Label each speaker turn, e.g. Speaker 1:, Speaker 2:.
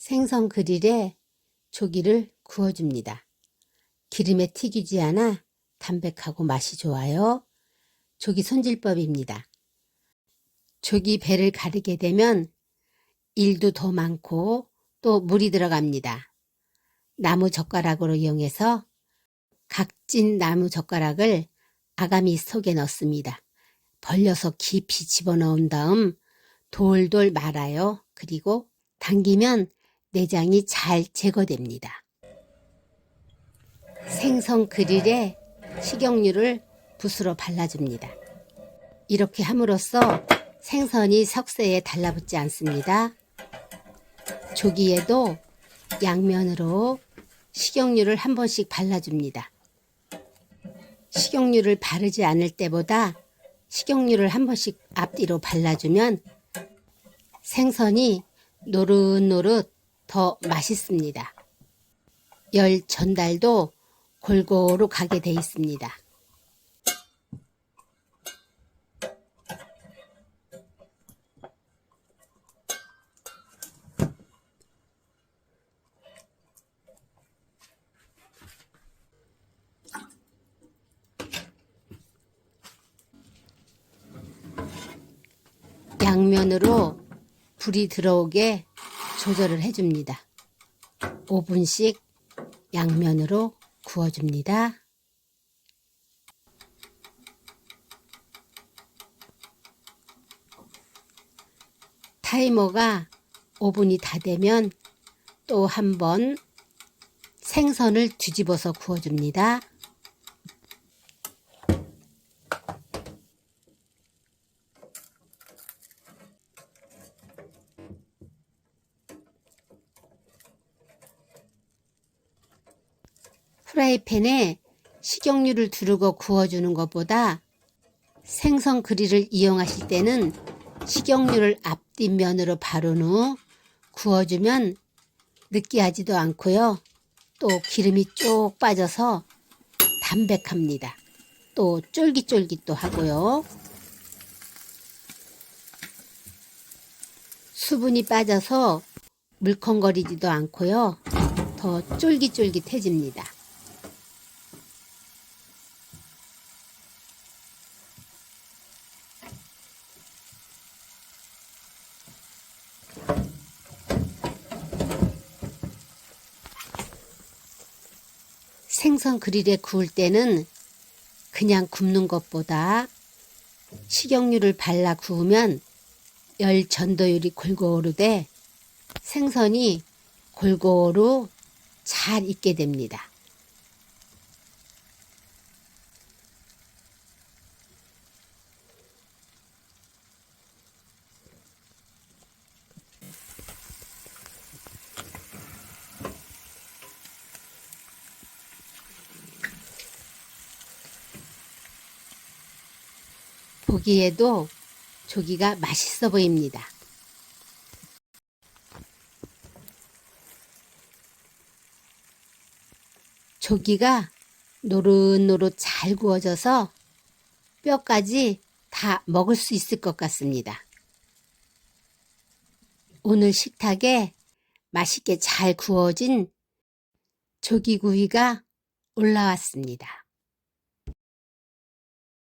Speaker 1: 생선 그릴에 조기를 구워줍니다. 기름에 튀기지 않아 담백하고 맛이 좋아요. 조기 손질법입니다. 조기 배를 가르게 되면 일도 더 많고 또 물이 들어갑니다. 나무 젓가락으로 이용해서 각진 나무 젓가락을 아가미 속에 넣습니다. 벌려서 깊이 집어넣은 다음 돌돌 말아요. 그리고 당기면 내장이 잘 제거됩니다. 생선 그릴에 식용유를 붓으로 발라줍니다. 이렇게 함으로써 생선이 석쇠에 달라붙지 않습니다. 조기에도 양면으로 식용유를 한 번씩 발라줍니다. 식용유를 바르지 않을 때보다 식용유를 한 번씩 앞뒤로 발라주면 생선이 노릇노릇 더 맛있습니다. 열 전달도 골고루 가게 돼 있습니다. 양면으로 불이 들어오게 조절을 해줍니다. 5분씩 양면으로 구워줍니다. 타이머가 5분이 다 되면 또 한 번 생선을 뒤집어서 구워줍니다. 프라이팬에 식용유를 두르고 구워주는 것보다 생선 그릴을 이용하실 때는 식용유를 앞뒷면으로 바른 후 구워주면 느끼하지도 않고요. 또 기름이 쭉 빠져서 담백합니다. 또 쫄깃쫄깃도 하고요. 수분이 빠져서 물컹거리지도 않고요. 더 쫄깃쫄깃해집니다. 생선 그릴에 구울 때는 그냥 굽는 것보다 식용유를 발라 구우면 열 전도율이 골고루 돼 생선이 골고루 잘 익게 됩니다. 보기에도 조기가 맛있어 보입니다. 조기가 노릇노릇 잘 구워져서 뼈까지 다 먹을 수 있을 것 같습니다. 오늘 식탁에 맛있게 잘 구워진 조기구이가 올라왔습니다.